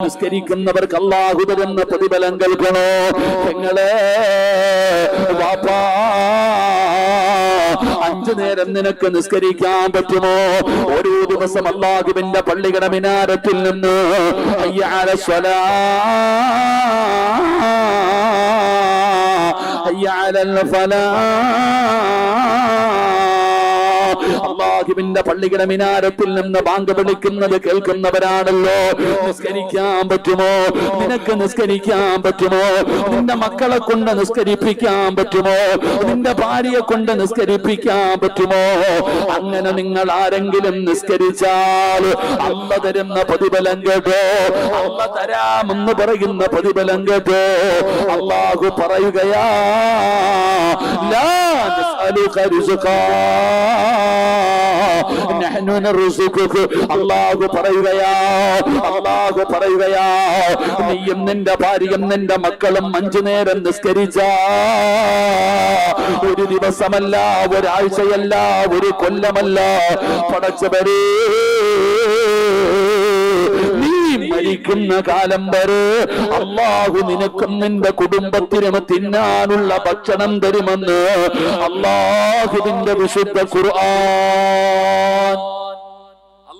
നിസ്കരിക്കുന്നവർക്ക് അള്ളാഹു എന്ന പ്രതിഫലം കൽക്കണോ നിങ്ങളെ വാപ്പാ അഞ്ചു നേരം നിനക്ക് നിസ്കരിക്കാൻ പറ്റുമോ? ഓരോ ദിവസം അള്ളാഹുവിന്റെ പള്ളികളുടെ മിനാരത്തിൽ നിന്ന് അയ്യാല സ്വലാ അയ്യാലൽ ഫലാ അള്ളാഹുവിന്റെ പള്ളിയുടെ മിനാരത്തിൽ നിന്ന് ബാങ്ക് വിളിക്കുന്നത് കേൾക്കുന്നവരാണല്ലോ. നിസ്കരിക്കാൻ പറ്റുമോ? നിനക്ക് നിസ്കരിക്കാൻ പറ്റുമോ? നിന്റെ മക്കളെ കൊണ്ട് നിസ്കരിപ്പിക്കാൻ പറ്റുമോ? നിന്റെ ഭാര്യയെ കൊണ്ട് നിസ്കരിപ്പിക്കാൻ പറ്റുമോ? അങ്ങനെ നിങ്ങൾ ആരെങ്കിലും നിസ്കരിച്ചാൽ അമ്മ തരുന്ന പ്രതിഫലം കേട്ടോ. അമ്മ തരാമെന്ന് പറയുന്ന പ്രതിഫലം കേട്ടോ. അള്ളാഹു പറയുകയാ ലാ നസ്അലുക റിസ്ഖാ അല്ലാഹു പറയുകയാ അള്ളാഹു പറയുകയാ നീയും നിന്റെ ഭാര്യയും നിന്റെ മക്കളും അഞ്ചു നേരം നിസ്കരിച്ച. ഒരു ദിവസമല്ല ഒരാഴ്ചയല്ല ഒരു കൊല്ലമല്ല. പടച്ചവരേ മരിക്കുന്ന കാലം വരെ അള്ളാഹു നിനക്കും നിന്റെ കുടുംബത്തിനും തിന്നാനുള്ള ഭക്ഷണം തരുമെന്ന് അള്ളാഹുവിന്റെ വിശുദ്ധ ഖുർആൻ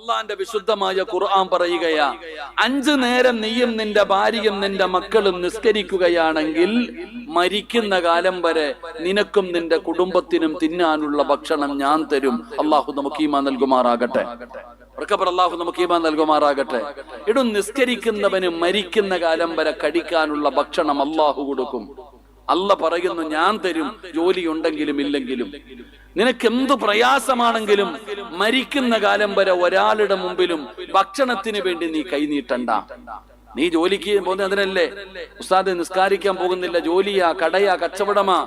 അള്ളാന്റെ വിശുദ്ധമായ ഖുർആൻ പറയുകയാ അഞ്ചു നേരം നീയും നിന്റെ ഭാര്യയും നിന്റെ മക്കളും നിസ്കരിക്കുകയാണെങ്കിൽ മരിക്കുന്ന കാലം വരെ നിനക്കും നിന്റെ കുടുംബത്തിനും തിന്നാനുള്ള ഭക്ഷണം ഞാൻ തരും. അള്ളാഹു നമുക്ക് ഈമാ നൽകുമാറാകട്ടെ. അള്ളാഹു നമുക്ക് ഈമാൻ നൽകുമാറാകട്ടെ. ഇടും നിസ്കരിക്കുന്നവന് മരിക്കുന്ന കാലം വരെ കഴിക്കാനുള്ള ഭക്ഷണം അള്ളാഹു കൊടുക്കും. അല്ല പറയുന്നു ഞാൻ തരും ജോലി ഉണ്ടെങ്കിലും ഇല്ലെങ്കിലും. നിനക്ക് എന്ത് പ്രയാസമാണെങ്കിലും മരിക്കുന്ന കാലം വരെ ഒരാളുടെ മുമ്പിലും ഭക്ഷണത്തിന് വേണ്ടി നീ കൈനീട്ടണ്ട നീ ജോലിക്ക് പോകുന്ന അതിനല്ലേ ഉസ്താദ് നിസ്കാരിക്കാൻ പോകുന്നില്ല. ജോലിയാ കടയാ കച്ചവടമാ.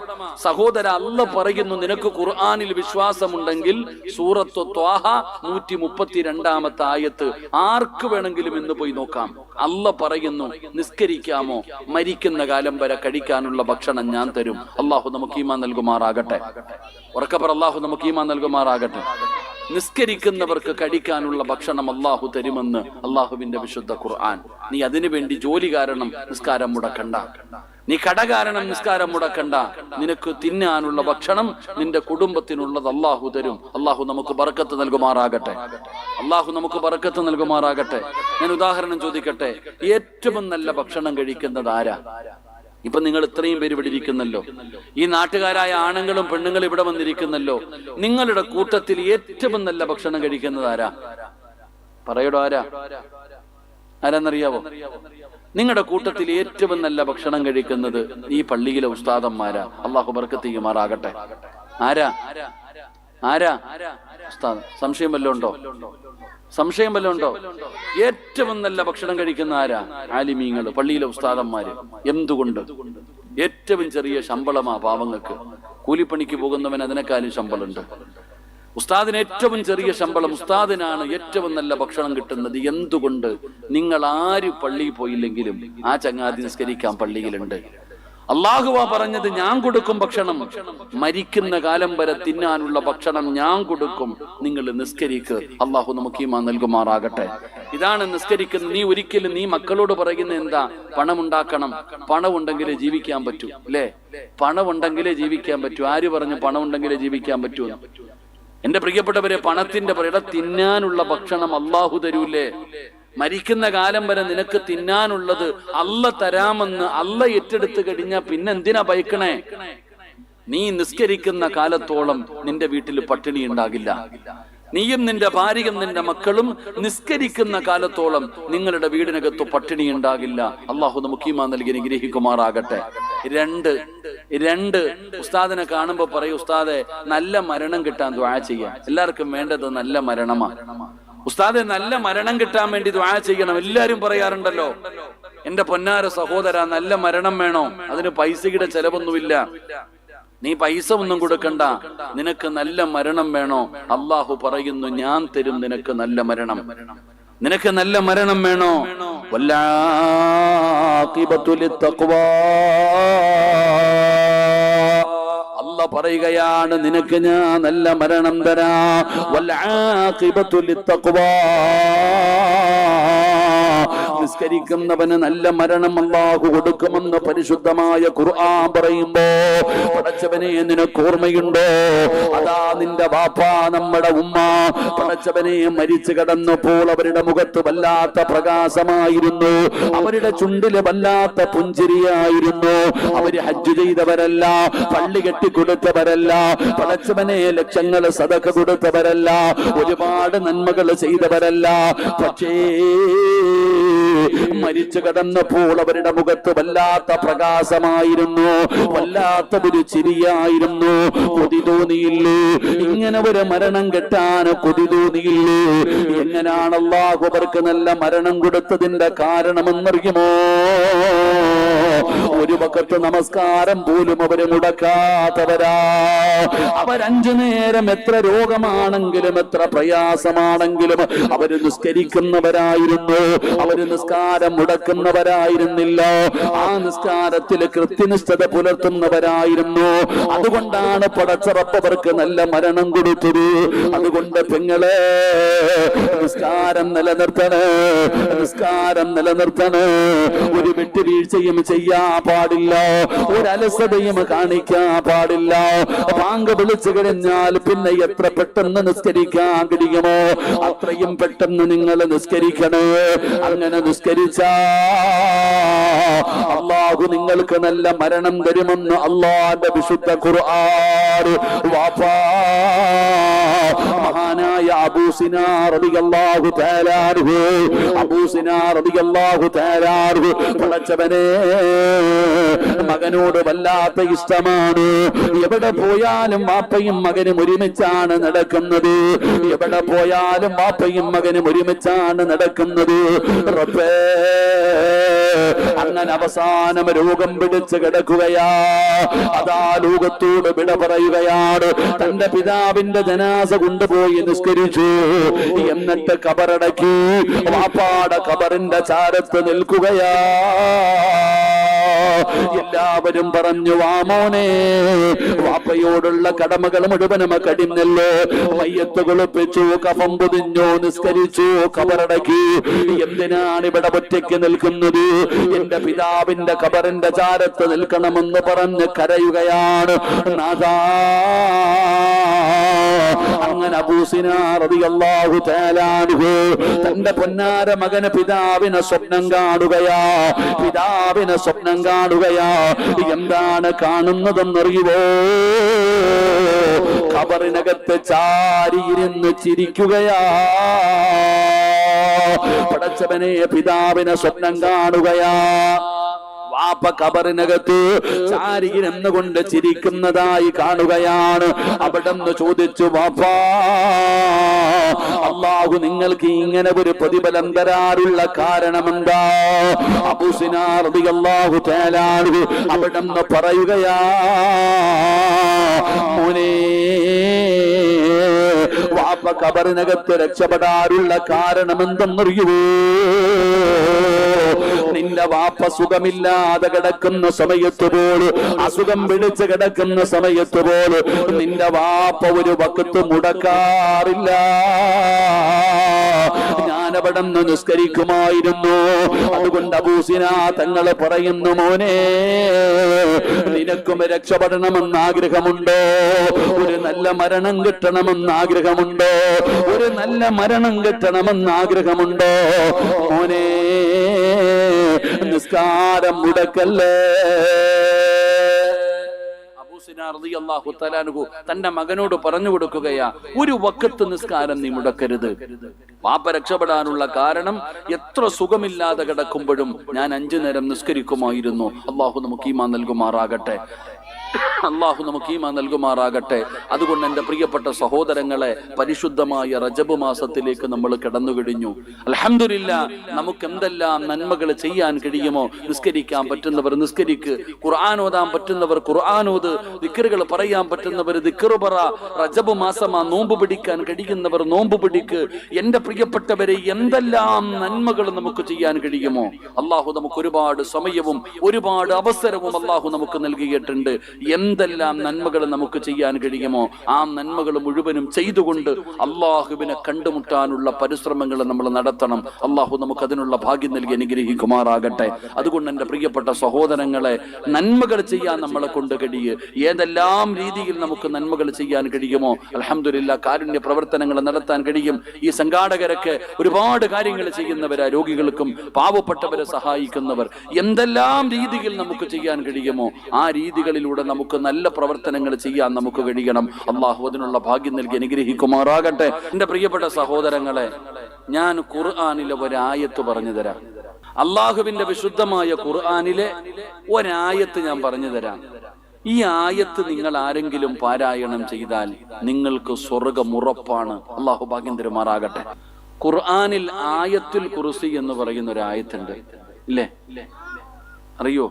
സഹോദര അല്ല പറയുന്നു നിനക്ക് ഖുർആാനിൽ വിശ്വാസമുണ്ടെങ്കിൽ സൂറത്ത് ത്വാഹ നൂറ്റി മുപ്പത്തി രണ്ടാമത്തെ ആയത്ത് ആർക്ക് വേണമെങ്കിലും ഇന്ന് പോയി നോക്കാം. അല്ല പറയുന്നു നിസ്കരിക്കാമോ? മരിക്കുന്ന കാലം വരെ കഴിക്കാനുള്ള ഭക്ഷണം ഞാൻ തരും. അള്ളാഹു നമുക്ക് ഈമാൻ നൽകുമാറാകട്ടെ. ഉറക്കപ്പുറം അള്ളാഹു നമുക്ക് ഈമാൻ നൽകുമാറാകട്ടെ. നിസ്കരിക്കുന്നവർക്ക് കഴിക്കാനുള്ള ഭക്ഷണം അള്ളാഹു തരുമെന്ന് അള്ളാഹുവിന്റെ വിശുദ്ധ ഖുർആൻ. നീ അതിനു വേണ്ടി ജോലി കാരണം നിസ്കാരം മുടക്കണ്ട. നീ കട കാരണം നിസ്കാരം മുടക്കണ്ട. നിനക്ക് തിന്നാനുള്ള ഭക്ഷണം നിന്റെ കുടുംബത്തിനുള്ളത് അള്ളാഹു തരും. അള്ളാഹു നമുക്ക് ബറക്കത്ത് നൽകുമാറാകട്ടെ. അള്ളാഹു നമുക്ക് ബറക്കത്ത് നൽകുമാറാകട്ടെ. ഞാൻ ഉദാഹരണം ചോദിക്കട്ടെ. ഏറ്റവും നല്ല ഭക്ഷണം കഴിക്കുന്നത് ആരാ? ഇപ്പൊ നിങ്ങൾ ഇത്രയും പേര് ഇവിടെ ഇരിക്കുന്നല്ലോ. ഈ നാട്ടുകാരായ ആണുങ്ങളും പെണ്ണുങ്ങളും ഇവിടെ വന്നിരിക്കുന്നല്ലോ. നിങ്ങളുടെ കൂട്ടത്തിൽ ഏറ്റവും നല്ല ഭക്ഷണം കഴിക്കുന്നത് ആരാ? പറയടോ ആരാ? ആരാന്നറിയാവോ? നിങ്ങളുടെ കൂട്ടത്തിൽ ഏറ്റവും നല്ല ഭക്ഷണം കഴിക്കുന്നത് ഈ പള്ളിയിലെ ഉസ്താദന്മാരാ. അള്ളാഹു ബർക്കത്ത് ചെയ്യുമാറാകട്ടെ. ആരാ? ആരാ? ഉസ്താദ് സംശയം വല്ലതും ഉണ്ടോ? സംശയം വല്ലതും ഉണ്ടോ? ഏറ്റവും നല്ല ഭക്ഷണം കഴിക്കുന്ന ആരാ? ആലിമീങ്ങൾ പള്ളിയിലെ ഉസ്താദന്മാര്. എന്തുകൊണ്ട്? ഏറ്റവും ചെറിയ ശമ്പളമാ പാവങ്ങൾക്ക്. കൂലിപ്പണിക്ക് പോകുന്നവൻ അതിനേക്കാളും ശമ്പളമുണ്ട്. ഉസ്താദിന് ഏറ്റവും ചെറിയ ശമ്പളം ഉസ്താദിനാണ് ഏറ്റവും നല്ല ഭക്ഷണം കിട്ടുന്നത്. എന്തുകൊണ്ട്? നിങ്ങൾ ആര് പള്ളിയിൽ പോയില്ലെങ്കിലും ആ ചങ്ങാതി നിസ്കരിക്കാൻ പള്ളിയിലുണ്ട്. അള്ളാഹുവ പറഞ്ഞത് ഞാൻ കൊടുക്കും ഭക്ഷണം. മരിക്കുന്ന കാലം വരെ തിന്നാനുള്ള ഭക്ഷണം ഞാൻ കൊടുക്കും. നിങ്ങൾ നിസ്കരിക്ക്. അള്ളാഹു നമുക്ക് ഈമാ നൽകുമാറാകട്ടെ. ഇതാണ് നിസ്കരിക്കുന്നത് നീ ഒരിക്കലും നീ മക്കളോട് പറയുന്ന എന്താ? പണം ഉണ്ടാക്കണം പണം ഉണ്ടെങ്കിലേ ജീവിക്കാൻ പറ്റൂ. അല്ലേ? പണം ഉണ്ടെങ്കിലേ ജീവിക്കാൻ പറ്റൂ. ആര് പറഞ്ഞു പണം ഉണ്ടെങ്കിലേ ജീവിക്കാൻ പറ്റൂ എന്റെ പ്രിയപ്പെട്ടവരെ പണത്തിന്റെ പറയുടെ തിന്നാനുള്ള ഭക്ഷണം അള്ളാഹു തരൂലേ. മരിക്കുന്ന കാലം വരെ നിനക്ക് തിന്നാനുള്ളത് അല്ല തരാമെന്ന് അല്ല ഏറ്റെടുത്ത് കഴിഞ്ഞാ പിന്നെ എന്തിനാ ഭയക്കണേ? നീ നിസ്കരിക്കുന്ന കാലത്തോളം നിന്റെ വീട്ടിൽ പട്ടിണി ഉണ്ടാകില്ല. നീയും നിന്റെ ഭാര്യയും നിന്റെ മക്കളും നിസ്കരിക്കുന്ന കാലത്തോളം നിങ്ങളുടെ വീടിനകത്ത് പട്ടിണി ഉണ്ടാകില്ല. അള്ളാഹു നമുക്ക് നൽകി അനുഗ്രഹിക്കുമാറാകട്ടെ. രണ്ട് രണ്ട് ഉസ്താദിനെ കാണുമ്പോ പറയും ഉസ്താദെ നല്ല മരണം കിട്ടാൻ ദ്വാ ചെയ്യാം. എല്ലാവർക്കും വേണ്ടത് നല്ല മരണമാണ് ഉസ്താദെ നല്ല മരണം കിട്ടാൻ വേണ്ടി ദ്വാ ചെയ്യണം. എല്ലാരും പറയാറുണ്ടല്ലോ. എന്റെ പൊന്നാര സഹോദര നല്ല മരണം വേണോ? അതിന് പൈസയുടെ ചെലവൊന്നുമില്ല. നീ പൈസ ഒന്നും കൊടുക്കണ്ട. നിനക്ക് നല്ല മരണം വേണോ? അള്ളാഹു പറയുന്നു ഞാൻ തരും നിനക്ക് നല്ല മരണം. നിനക്ക് നല്ല മരണം വേണോ? വല്ലാ. പറയുകയാണ് നിനക്ക് ഞാൻ നല്ല മരണം തരാ വല്ലാഖിബത്തു ലിത്തഖ്വാ. നിസ്കരിക്കുന്നവന് നല്ല മരണം അള്ളാഹു കൊടുക്കുമെന്ന് പരിശുദ്ധമായ ഖുർആൻ പറയുമ്പോ പടച്ചവനെ നിനക്ക് ഓർമ്മയുണ്ടോ? അതാ നിന്റെ വാപ്പ നമ്മുടെ ഉമ്മ. പടച്ചവനെ മരിച്ചു കടന്നപ്പോൾ അവരുടെ മുഖത്ത് വല്ലാത്ത പ്രകാശമായിരുന്നു. അവരുടെ ചുണ്ടിൽ വല്ലാത്ത പുഞ്ചിരിയായിരുന്നു. അവർ ഹജ്ജ് ചെയ്തവരല്ല പള്ളി കെട്ടിക്കൊടുത്തവരല്ല പടച്ചവനെ ലക്ഷങ്ങൾ സതക കൊടുത്തവരല്ല ഒരുപാട് നന്മകൾ ചെയ്തവരല്ല. പക്ഷേ മരിച്ചു കടന്നപ്പോൾ അവരുടെ മുഖത്ത് വല്ലാത്ത പ്രകാശമായിരുന്നു. വല്ലാത്ത ഒരു ചിരിയായിരുന്നു. കൊതി തോന്നിയില്ലേ ഇങ്ങനെ ഒരു മരണം കെട്ടാൻ കൊതി തോന്നിയില്ലേ എങ്ങനെയാണ് അള്ളാഹു അവർക്ക് നല്ല മരണം കൊടുത്തതിന്റെ കാരണമെന്നറിയുമോ? ഒരു പക്കത്ത് നമസ്കാരം പോലും അവർ മുടക്കാത്തവരാ. അവരഞ്ചു നേരം എത്ര രോഗമാണെങ്കിലും എത്ര പ്രയാസമാണെങ്കിലും അവർ നിസ്കരിക്കുന്നവരായിരുന്നു. അവർ നിസ്കാരം മുടക്കുന്നവരായിരുന്നില്ല. ആ നിസ്കാരത്തിൽ കൃത്യനിഷ്ഠത പുലർത്തുന്നവരായിരുന്നു. അതുകൊണ്ടാണ് പടച്ചറപ്പവർക്ക് നല്ല മരണം കൊടുത്തത്. അതുകൊണ്ട് പെങ്ങളെ നിസ്കാരം നിലനിർത്തണേ. നിസ്കാരം നിലനിർത്തണേ. ഒരു വിട്ടുവീഴ്ചയും ചെയ്യാൻ പാടില്ല. ഒരു അലസതയും കാണിക്കാൻ പാടില്ല. പാങ്ക് വിളിച്ചു കഴിഞ്ഞാൽ പിന്നെ എത്ര പെട്ടെന്ന് നിസ്കരിക്കാൻ കഴിയുമോ? അത്രയും പെട്ടെന്ന് നിങ്ങൾ നിസ്കരിക്കണേ. അങ്ങനെ നിസ്കരിച്ച അള്ളാഹു നിങ്ങൾക്ക് നല്ല മരണം തരുമെന്ന് അള്ളാന്റെ വിശുദ്ധ ഖുർആൻ. വാപ്പാ. പടച്ചവനെ മകനോട് വല്ലാത്ത ഇഷ്ടമാണ്. എവിടെ പോയാലും വാപ്പയും മകനും ഒരുമിച്ചാണ് നടക്കുന്നത്. എവിടെ പോയാലും വാപ്പയും മകനും ഒരുമിച്ചാണ് നടക്കുന്നത്. റബ്ബേ അങ്ങനെ അവസാനം രോഗം പിടിച്ച് കിടക്കുകയാ. അതാ ലോകത്തോട് വിട പറയുകയാണ്. തന്റെ പിതാവിന്റെ ജനാസ കൊണ്ടുപോയി നിസ്കരിച്ചു. എന്നിട്ട് കബറടക്കി. വാപ്പാട കബറിന്റെ ചാരത്ത് നിൽക്കുകയാ. എല്ലാവരും പറഞ്ഞു വാമോനെ വാപ്പയോടുള്ള കടമകൾ മുഴുവനും കടിഞ്ഞല്ലോ. മയ്യത്ത് കുളിപ്പിച്ചു കഫം പൊതിഞ്ഞു നിസ്കരിച്ചു കബറടക്കി. എന്തിനാണ് ഇവിടെ ഒറ്റയ്ക്ക് നിൽക്കുന്നത്? എന്റെ പിതാവിന്റെ കബറിന്റെ ചാരത്ത് നിൽക്കണമെന്ന് പറഞ്ഞ് കരയുകയാണ്. അങ്ങനെ അബൂസിനാറിയാഹു തേലാനുഹു തന്റെ പൊന്നാര മകന് പിതാവിനെ സ്വപ്നം കാണുകയാ. പിതാവിനെ സ്വപ്നം കാണുകയാ. എന്താണ് കാണുന്നതെന്നറിയുവോ? കബറിനകത്ത് ചാരിയിരുന്ന് ചിരിക്കുകയാ. പടച്ചവനെ പിതാവിനെ സ്വപ്നം കാണുകയാ. വാപ്പ കബറിനകത്ത് ചാരിയിരുന്ന് കൊണ്ട് ചിരിക്കുന്നതായി കാണുകയാണ്. അവിടെ നിന്ന് ചോദിച്ചു വാപ്പാ അള്ളാഹു നിങ്ങൾക്ക് ഇങ്ങനെ ഒരു പ്രതിഫലം തരാറുള്ള കാരണമെന്താ? അവിടെ നിന്ന് വാപ്പ കബറിനകത്ത് രക്ഷപ്പെടാറുള്ള കാരണം എന്തെന്നറിയുവോ നിന്റെ വാപ്പ സുഖമില്ലാതെ കിടക്കുന്ന സമയത്ത് പോലും അസുഖം പിടിച്ച് കിടക്കുന്ന സമയത്ത് പോലും നിന്റെ വാപ്പ ഒരു വക്കത്ത് മുടക്കാറില്ല. ഞാനവിടെ നിന്ന് നിസ്കരിക്കുമായിരുന്നു. അതുകൊണ്ട് അബൂസിന തങ്ങൾ പറയുന്നു മോനെ നിനക്കും രക്ഷപ്പെടണമെന്ന് ആഗ്രഹമുണ്ടോ? ഒരു നല്ല മരണം കിട്ടണമെന്ന് ആഗ്രഹമുണ്ടോ? ഒരു നല്ല മരണം കിട്ടണമെന്ന് ആഗ്രഹമുണ്ടോ? മോനെ നിസ്കാരം മുടക്കല്ലേ? തന്റെ മകനോട് പറഞ്ഞു കൊടുക്കുകയാ ഒരു വക്കത്ത് നിസ്കാരം നീ മുടക്കരുത്. പാപ്പ രക്ഷപ്പെടാനുള്ള കാരണം എത്ര സുഖമില്ലാതെ കിടക്കുമ്പോഴും ഞാൻ അഞ്ചു നേരം നിസ്കരിക്കുമായിരുന്നു. അള്ളാഹു നമുക്ക് ഈമാ നൽകുമാറാകട്ടെ. അള്ളാഹു നമുക്ക് ഈമ നൽകുമാറാകട്ടെ. അതുകൊണ്ട് എന്റെ പ്രിയപ്പെട്ട സഹോദരങ്ങളെ പരിശുദ്ധമായ റജബ് മാസത്തിലേക്ക് നമ്മൾ കടന്നു കഴിഞ്ഞു അലഹമില്ല നമുക്ക് എന്തെല്ലാം നന്മകൾ ചെയ്യാൻ കഴിയുമോ? നിസ്കരിക്കാൻ പറ്റുന്നവർ നിസ്കരിക്ക്. ഖുർആൻ ഓതാൻ പറ്റുന്നവർ ഖുർആൻ ഓത്. ദിക്കറുകൾ പറയാൻ പറ്റുന്നവർ ദിക്കറു പറ. റജബ് മാസമാ നോമ്പ് പിടിക്കാൻ കഴിയുന്നവർ നോമ്പ് പിടിക്ക്. എന്റെ പ്രിയപ്പെട്ടവരെ എന്തെല്ലാം നന്മകൾ നമുക്ക് ചെയ്യാൻ കഴിയുമോ? അള്ളാഹു നമുക്ക് ഒരുപാട് സമയവും ഒരുപാട് അവസരവും അള്ളാഹു നമുക്ക് നൽകിയിട്ടുണ്ട്. എന്തെല്ലാം നന്മകൾ നമുക്ക് ചെയ്യാൻ കഴിയുമോ ആ നന്മകൾ മുഴുവനും ചെയ്തുകൊണ്ട് അള്ളാഹുവിനെ കണ്ടുമുട്ടാനുള്ള പരിശ്രമങ്ങൾ നമ്മൾ നടത്തണം. അള്ളാഹു നമുക്ക് അതിനുള്ള ഭാഗ്യം നൽകി അനുഗ്രഹിക്കുമാറാകട്ടെ. അതുകൊണ്ട് എന്റെ പ്രിയപ്പെട്ട സഹോദരങ്ങളെ നന്മകൾ ചെയ്യാൻ നമ്മളെ കൊണ്ട് കഴിയ്. ഏതെല്ലാം രീതിയിൽ നമുക്ക് നന്മകൾ ചെയ്യാൻ കഴിയുമോ അലഹമില്ല കാരുണ്യ പ്രവർത്തനങ്ങൾ നടത്താൻ കഴിയും. ഈ സംഘാടകരൊക്കെ ഒരുപാട് കാര്യങ്ങൾ ചെയ്യുന്നവരാ രോഗികൾക്കും പാവപ്പെട്ടവരെ സഹായിക്കുന്നവർ. എന്തെല്ലാം രീതിയിൽ നമുക്ക് ചെയ്യാൻ കഴിയുമോ ആ രീതികളിലൂടെ നമുക്ക് നല്ല പ്രവർത്തനങ്ങൾ ചെയ്യാൻ നമുക്ക് കഴിയണം. അള്ളാഹു അതിനുള്ള ഭാഗ്യം നൽകി അനുഗ്രഹിക്കുമാറാകട്ടെ. എന്റെ പ്രിയപ്പെട്ട സഹോദരങ്ങളെ ഞാൻ ഖുർആാനിലെ ഒരായത്ത് പറഞ്ഞു തരാം. അള്ളാഹുവിന്റെ വിശുദ്ധമായ ഖുർആാനിലെ ഒരായത്ത് ഞാൻ പറഞ്ഞു തരാം. ഈ ആയത്ത് നിങ്ങൾ ആരെങ്കിലും പാരായണം ചെയ്താൽ നിങ്ങൾക്ക് സ്വർഗം ഉറപ്പാണ്. അള്ളാഹു ഭാഗ്യം തരുമാറാകട്ടെ. ഖുർആാനിൽ ആയത്തിൽ കുറുസി എന്ന് പറയുന്ന ഒരു ആയത്തുണ്ട് ഇല്ലേ? അറിയോ?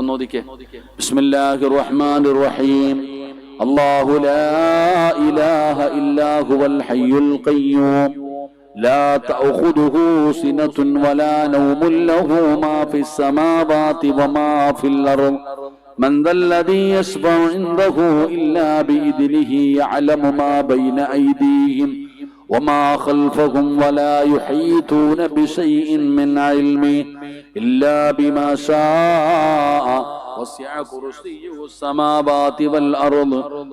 ഒന്നോദിക്കേ ബിസ്മില്ലാഹിർ റഹ്മാനിർ റഹീം അല്ലാഹു ലാ ഇലാഹ ഇല്ലാ ഹുവൽ ഹയ്യുൽ ഖയ്യൂം لا تأخذه سنة ولا نوم له ما في السماوات وما في الأرض من ذا الذي يشفع عنده إلا بإذنه يعلم ما بين أيديهم وما خلفهم ولا يحيطون بشيء من علمه إلا بما شاء وسع كرسيه السماوات والأرض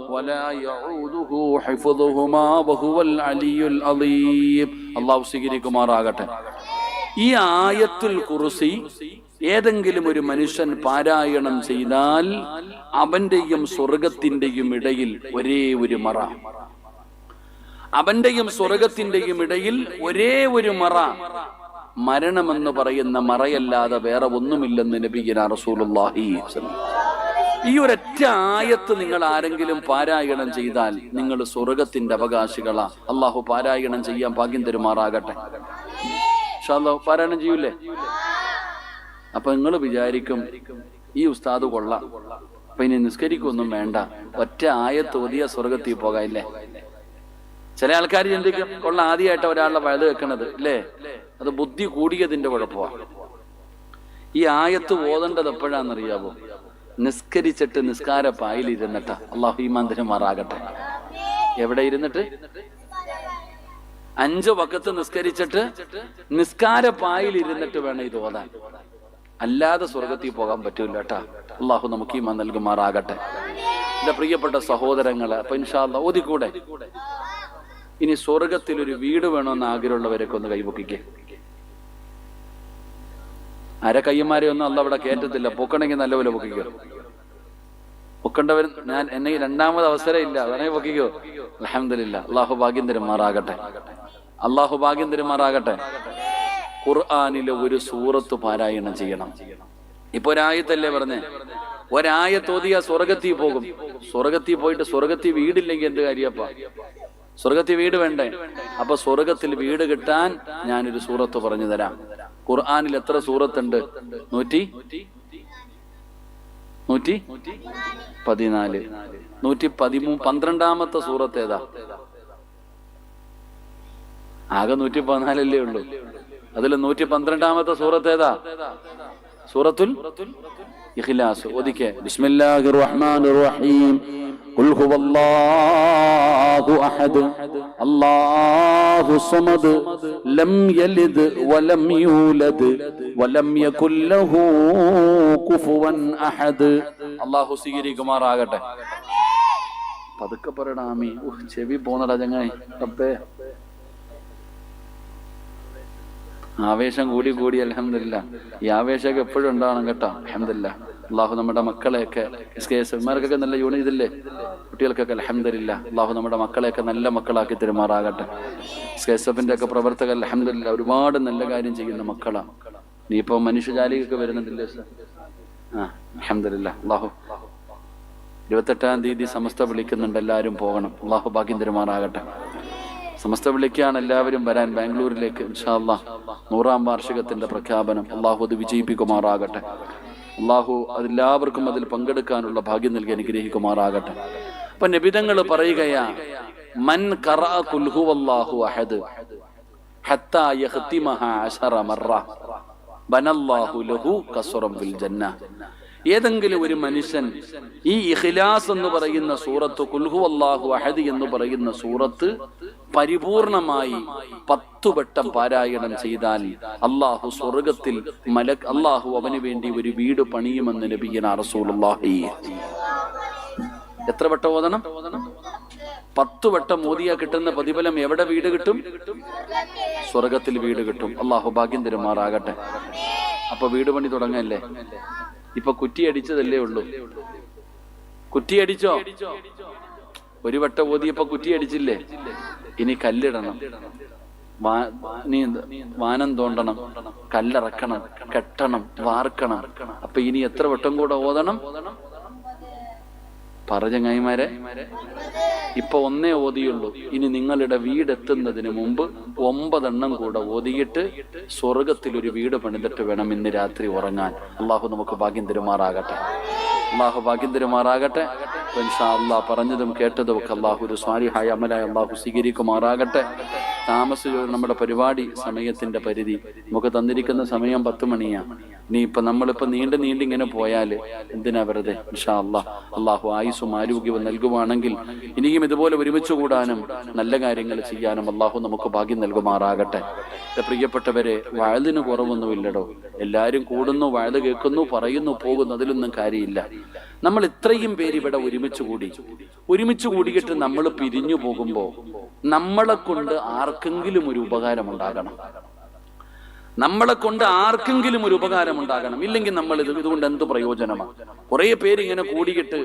ولا يعوده حفظهما وهو العلي العظيم الله സ്വീകരിക്കുമാറാകട്ടെ ഈ ആയത്തുൽ കുറിസി ഏതെങ്കിലും ഒരു മനുഷ്യൻ പാരായണം ചെയ്താൽ അവന്റെയും സ്വർഗത്തിന്റെയും ഇടയിൽ ഒരേ ഒരു മറ അവന്റെയും സ്വർഗത്തിന്റെയും ഇടയിൽ ഒരേ ഒരു മറ. മരണമെന്ന് പറയുന്ന മറയല്ലാതെ വേറെ ഒന്നുമില്ലെന്ന് നബിഗിന റസൂലുള്ളാഹി ഈ ഒരൊറ്റ ആയത്ത് നിങ്ങൾ ആരെങ്കിലും പാരായണം ചെയ്താൽ നിങ്ങൾ സ്വർഗത്തിന്റെ അവകാശികളാ. അള്ളാഹു പാരായണം ചെയ്യാൻ ഭാഗ്യം തരുമാറാകട്ടെ. പാരായണം ചെയ്യൂലേ? അപ്പൊ നിങ്ങൾ വിചാരിക്കും ഈ ഉസ്താദ് കൊള്ളാം. അപ്പൊ ഇനി നിസ്കരിക്കൊന്നും വേണ്ട. ഒറ്റ ആയത്ത് ഒതിയ സ്വർഗത്തിൽ പോകാല്ലേ ചില ആൾക്കാർ ചിന്തിക്കും കൊള്ള ആദ്യമായിട്ട് ഒരാളുടെ വയത് വെക്കണത്. അല്ലേ അത് ബുദ്ധി കൂടിയതിന്റെ കുഴപ്പമാണ്. ഈ ആയത്ത് ഓതേണ്ടത് എപ്പോഴാണെന്നറിയാവോ? നിസ്കരിച്ചിട്ട് നിസ്കാര പായിൽ ഇരുന്നിട്ട അള്ളാഹു മാറാകട്ടെ എവിടെ ഇരുന്നിട്ട്? അഞ്ചു വക്കത്ത് നിസ്കരിച്ചിട്ട് നിസ്കാര പായിലിരുന്നിട്ട് വേണം ഇത് ഓതാൻ. അല്ലാതെ സ്വർഗത്തിൽ പോകാൻ പറ്റൂല കേട്ടാ. അള്ളാഹു നമുക്ക് ഈമാൻ നൽകുമാറാകട്ടെ. എന്റെ പ്രിയപ്പെട്ട സഹോദരങ്ങൾ അപ്പൊ ഇൻഷാല്ല ഓതിക്കൂടെ? ഇനി സ്വർഗത്തിൽ ഒരു വീട് വേണമെന്ന് ആഗ്രഹമുള്ളവരൊക്കെ ഒന്ന് കൈപൊക്കിക്കേ. അര കയ്യന്മാരെ ഒന്നും അല്ല അവിടെ കയറ്റത്തില്ല പൊക്കണമെങ്കിൽ നല്ലപോലെ പൊക്കിക്കോ. പൊക്കണ്ടവൻ ഞാൻ എന്നെ രണ്ടാമത് അവസരം ഇല്ല. അവനെ പൊക്കിക്കോ. അലഹമില്ല അള്ളാഹു ഭാഗ്യം തരുമാറാകട്ടെ അള്ളാഹു ഭാഗ്യം തരുമാറാകട്ടെ ഖുർആാനിലെ ഒരു സൂറത്ത് പാരായണം ചെയ്യണം. ഇപ്പൊ ഒരായത്തല്ലേ പറഞ്ഞേ? ഒരായത്തോതിയ സ്വർഗത്തിൽ പോകും. സ്വർഗത്തിൽ പോയിട്ട് സ്വർഗത്തിൽ വീടില്ലെങ്കിൽ എന്ത് കാര്യപ്പ? സ്വർഗത്തിൽ വീട് വേണ്ടേ? അപ്പൊ സ്വർഗത്തിൽ വീട് കിട്ടാൻ ഞാനൊരു സൂറത്ത് പറഞ്ഞു തരാം. ഖുർആാനിൽ എത്ര സൂറത്തുണ്ട്? നൂറ്റി? നൂറ്റി? പതിനാല്. നൂറ്റി പതിമൂ പന്ത്രണ്ടാമത്തെ സൂറത്ത് ഏതാ? ആകെ നൂറ്റി പതിനാലല്ലേ ഉള്ളൂ. അതിൽ നൂറ്റി പന്ത്രണ്ടാമത്തെ സൂറത്ത് ഏതാ? സൂറത്തുൽ ഇഖ്ലാസ്. ഒതുക്കെ ബിസ്മില്ലാഹിർ റഹ്മാനിർ റഹീം. അള്ളാഹു സമദ് ലം യലിദ് വലം യൂലദ് വലം യകുല്ലഹു അഹദ് സ്വീകരിക്കുമാറാകട്ടെ. പതുക്കെ പറയടാ ഉഹ് ചെവി പോന്നടാ ചങ്ങായി. അപ്പേ ആവേശം കൂടി കൂടി അലഹമില്ല ഈ ആവേശമൊക്കെ എപ്പോഴും ഉണ്ടാവണം കേട്ടോ. അലഹമില്ല അള്ളാഹു നമ്മുടെ മക്കളെയൊക്കെ എസ് കെ എസ് എമാർക്കൊക്കെ നല്ല യൂണി ഇതില്ലേ കുട്ടികൾക്കൊക്കെ അലഹമില്ല അള്ളാഹു നമ്മുടെ മക്കളെയൊക്കെ നല്ല മക്കളാക്കി തെരുമാറാകട്ടെ. എസ് കെ എസ് എഫിന്റെ ഒക്കെ പ്രവർത്തകർ അലഹമില്ല ഒരുപാട് നല്ല കാര്യം ചെയ്യുന്ന മക്കളാണ് നീ ഇപ്പൊ മനുഷ്യജാലികൊക്കെ വരുന്നുണ്ടല്ലേ സർ ആ അലഹമില്ല അള്ളാഹു ഇരുപത്തെട്ടാം തീയതി സമസ്ത വിളിക്കുന്നുണ്ട് എല്ലാവരും പോകണം. അള്ളാഹു ഭാഗ്യം തെരുമാറാകട്ടെ. സമസ്ത വിളിക്കാണ് എല്ലാവരും വരാൻ ബാംഗ്ലൂരിലേക്ക് ഇൻഷാ അള്ളാഹ് നൂറാം വാർഷികത്തിന്റെ പ്രഖ്യാപനം അള്ളാഹു അത് വിജയിപ്പിക്കുമാറാകട്ടെ. അള്ളാഹു അതെല്ലാവർക്കും അതിൽ പങ്കെടുക്കാനുള്ള ഭാഗ്യം നൽകി അനുഗ്രഹിക്കുമാറാകട്ടെ. അപ്പൊ നബിതങ്ങൾ പറയുകയാ മൻ ഹുവല്ലാഹു അഹദ് ബനല്ലാഹു ലഹു ജന്ന. ഏതെങ്കിലും ഒരു മനുഷ്യൻ ഈ ഇഖ്ലാസ് എന്ന് പറയുന്ന സൂറത്ത് കുൽഹു അള്ളാഹു അഹദ് എന്ന് പറയുന്ന സൂറത്ത് പരിപൂർണമായി പത്തു വട്ടം പാരായണം ചെയ്താൽ അള്ളാഹു സ്വർഗത്തിൽ മലക് അള്ളാഹു അവന് വേണ്ടി ഒരു വീട് പണിയുമെന്ന് നബിയന റസൂലുള്ളാഹി. എത്ര വട്ടം ഓതണം? പത്തു വട്ടം മോദിയ കിട്ടുന്ന പ്രതിഫലം എവിടെ വീട് കിട്ടും? സ്വർഗത്തിൽ വീട് കിട്ടും. അള്ളാഹു ഭാഗ്യം തരുമാറാകട്ടെ. അപ്പൊ വീട് പണി തുടങ്ങല്ലേ? ഇപ്പൊ കുറ്റിയടിച്ചതല്ലേ ഉള്ളൂ. കുറ്റിയടിച്ചോ? ഒരു വട്ടം ഓതിയപ്പോ കുറ്റിയടിച്ചില്ലേ? ഇനി കല്ലിടണം. വാനം തോണ്ടണം. കല്ലിറക്കണം. കെട്ടണം. വാർക്കണം. അപ്പൊ ഇനി എത്ര വട്ടം കൂടെ ഓതണം? പറ ഇപ്പൊ ഒന്നേ ഓതിയുള്ളൂ. ഇനി നിങ്ങളുടെ വീടെത്തുന്നതിന് മുമ്പ് ഒമ്പതെണ്ണം കൂടെ ഓതിയിട്ട് സ്വർഗത്തിൽ ഒരു വീട് പണിതിട്ട് വേണം ഇന്ന് രാത്രി ഉറങ്ങാൻ. അള്ളാഹു നമുക്ക് ഭാഗ്യം തിരുമാറാകട്ടെ. അള്ളാഹു ഭാഗ്യം തിരുമാറാകട്ടെ. ഇൻഷാ അള്ളാഹ് പറഞ്ഞതും കേട്ടതും ഒക്കെ അള്ളാഹു ഒരു സ്വാരിഹായ അമലായ അള്ളാഹു സ്വീകരിക്കുമാറാകട്ടെ. താമസിച്ച നമ്മുടെ പരിപാടി സമയത്തിന്റെ പരിധി. നമുക്ക് തന്നിരിക്കുന്ന സമയം പത്ത് മണിയാണ്. നീ ഇപ്പൊ നമ്മളിപ്പോ നീണ്ടു നീണ്ട് ഇങ്ങനെ പോയാൽ എന്തിനാ വെറുതെ? ഇൻഷാ അള്ളാഹ് അള്ളാഹു ആയുസും ആരോഗ്യവും നൽകുവാണെങ്കിൽ ഇനിയും ഇതുപോലെ ഒരുമിച്ച് കൂടാനും നല്ല കാര്യങ്ങൾ ചെയ്യാനും അള്ളാഹു നമുക്ക് ഭാഗ്യം നൽകുമാറാകട്ടെ. പ്രിയപ്പെട്ടവരെ വഴുതിന് കുറവൊന്നുമില്ലടോ. എല്ലാരും കൂടുന്നു വഴുത് കേൾക്കുന്നു പറയുന്നു പോകുന്നു അതിലൊന്നും കാര്യമില്ല. നമ്മൾ ഇത്രയും പേര് ഇവിടെ ഒരുമിച്ച് കൂടി. ഒരുമിച്ച് കൂടിയിട്ട് നമ്മൾ പിരിഞ്ഞു പോകുമ്പോ നമ്മളെ കൊണ്ട് ആർക്കെങ്കിലും ഒരു ഉപകാരം ഉണ്ടാകണം. നമ്മളെ കൊണ്ട് ആർക്കെങ്കിലും ഒരു ഉപകാരം ഉണ്ടാകണം. ഇല്ലെങ്കിൽ നമ്മൾ ഇത് ഇതുകൊണ്ട് എന്ത് പ്രയോജനമാണ് കുറെ പേര് ഇങ്ങനെ കൂടിയിട്ട്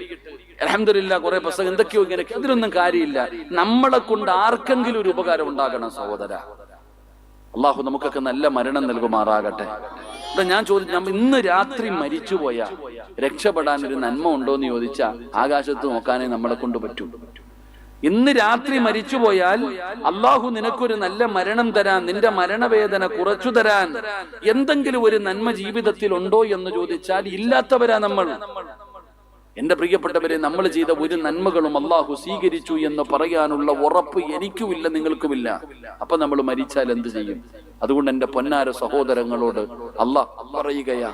അലഹമില്ല കുറെ പ്രസംഗം എന്തൊക്കെയോ ഇങ്ങനെ അതിലൊന്നും കാര്യമില്ല. നമ്മളെ കൊണ്ട് ആർക്കെങ്കിലും ഒരു ഉപകാരം ഉണ്ടാകണം സഹോദര. അള്ളാഹു നമുക്കൊക്കെ നല്ല മരണം നൽകുമാറാകട്ടെ. ഇവിടെ ഞാൻ ചോദിച്ചു ഇന്ന് രാത്രി മരിച്ചുപോയ രക്ഷപ്പെടാൻ ഒരു നന്മ ഉണ്ടോ എന്ന് ചോദിച്ചാൽ ആകാശത്ത് നോക്കാനേ നമ്മളെ കൊണ്ട് പറ്റൂ. ഇന്ന് രാത്രി മരിച്ചുപോയാൽ അള്ളാഹു നിനക്കൊരു നല്ല മരണം തരാൻ നിന്റെ മരണവേദന കുറച്ചു തരാൻ എന്തെങ്കിലും ഒരു നന്മ ജീവിതത്തിൽ ഉണ്ടോ എന്ന് ചോദിച്ചാൽ ഇല്ലാത്തവരാ നമ്മൾ. എന്റെ പ്രിയപ്പെട്ടവരെ നമ്മൾ ചെയ്ത ഒരു നന്മകളും അള്ളാഹു സ്വീകരിച്ചു എന്ന് പറയാനുള്ള ഉറപ്പ് എനിക്കുമില്ല നിങ്ങൾക്കുമില്ല. അപ്പൊ നമ്മൾ മരിച്ചാൽ എന്ത് ചെയ്യും? അതുകൊണ്ട് എന്റെ പൊന്നാര സഹോദരങ്ങളോട് അല്ല പറയുകയാ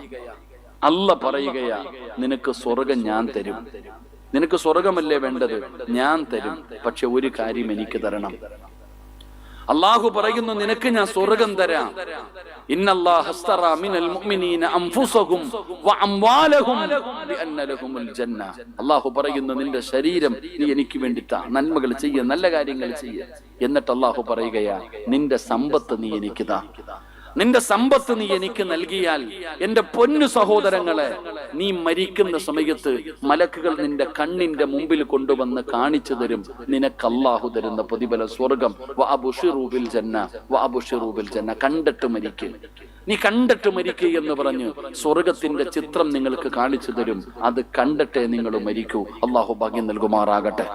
അല്ല പറയുകയാ നിനക്ക് സ്വർഗം ഞാൻ തരും. നിനക്ക് സ്വർഗമല്ലേ വേണ്ടത്? ഞാൻ തരും. പക്ഷെ ഒരു കാര്യം എനിക്ക് തരണം. അള്ളാഹു പറയുന്നു നിനക്ക് ഞാൻ സ്വർഗം തരാം. അള്ളാഹു പറയുന്നു നിന്റെ ശരീരം നീ എനിക്ക് വേണ്ടി താ നന്മകൾ ചെയ്യ നല്ല കാര്യങ്ങൾ ചെയ്യ. എന്നിട്ട് അള്ളാഹു പറയുകയാ നിന്റെ സമ്പത്ത് നീ എനിക്ക് താ. നിന്റെ സമ്പത്ത് നീ എനിക്ക് നൽകിയാൽ എന്റെ പൊന്നു സഹോദരങ്ങളെ നീ മരിക്കുന്ന സമയത്ത് മലക്കുകൾ നിന്റെ കണ്ണിന്റെ മുമ്പിൽ കൊണ്ടുവന്ന് കാണിച്ചു തരും. നിനക്ക് അള്ളാഹു തരുന്ന പ്രതിഫല സ്വർഗം. വാബുഷിറൂബിൽ ജന്ന വാബുഷിറൂബിൽ ജന്ന. കണ്ടിട്ട് മരിക്കും. നീ കണ്ടിട്ട് മരിക്കുക എന്ന് പറഞ്ഞ് സ്വർഗത്തിന്റെ ചിത്രം നിങ്ങൾക്ക് കാണിച്ചു തരും. അത് കണ്ടിട്ടേ നിങ്ങൾ മരിക്കൂ. അള്ളാഹു ഭാഗ്യം നൽകുമാറാകട്ടെ.